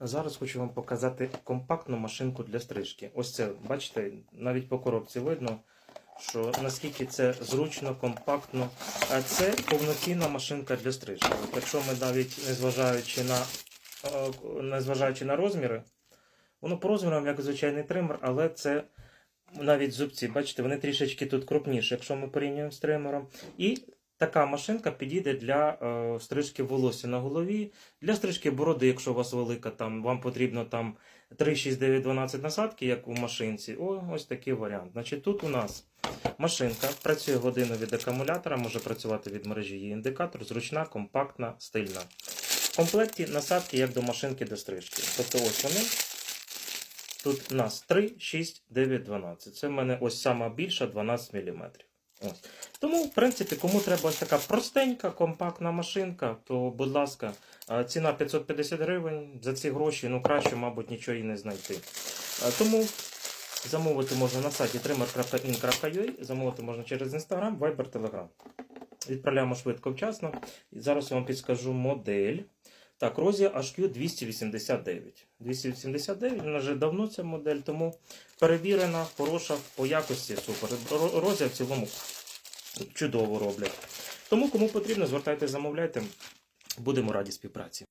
Зараз хочу вам показати компактну машинку для стрижки. Ось це, бачите, навіть по коробці видно, що наскільки це зручно, компактно. А це повноцінна машинка для стрижки. Якщо ми навіть незважаючи на, е, незважаючи на розміри, воно по розмірам як звичайний тример, але це навіть зубці, бачите, вони трішечки тут крупніші, якщо ми порівнюємо з тримером. І така машинка підійде для е, стрижки волосся на голові, для стрижки бороди, якщо у вас велика, там вам потрібно там 3, 6, 9, 12 насадки, як у машинці. О, ось такий варіант. Значить, тут у нас машинка працює годину від акумулятора, може працювати від мережі. Є індикатор, зручна, компактна, стильна. В комплекті насадки як до машинки до стрижки. Тобто ось вони. Тут у нас 3, 6, 9, 12. Це в мене ось сама більша 12 мм. Ось. Тому, в принципі, кому треба ось така простенька, компактна машинка, то, будь ласка, ціна 550 гривень. За ці гроші, ну краще, мабуть, нічого і не знайти. Тому замовити можна на сайті trimmer.in.ua, замовити можна через Instagram, Viber, Telegram. Відправляємо швидко вчасно. І зараз я вам підскажу модель. Так, Розія HQ 289. 289, вона вже давно ця модель, тому перевірена, хороша по якості, супер. Ро- Розія в цілому чудово роблять. Тому кому потрібно, звертайте, замовляйте. Будемо раді співпраці.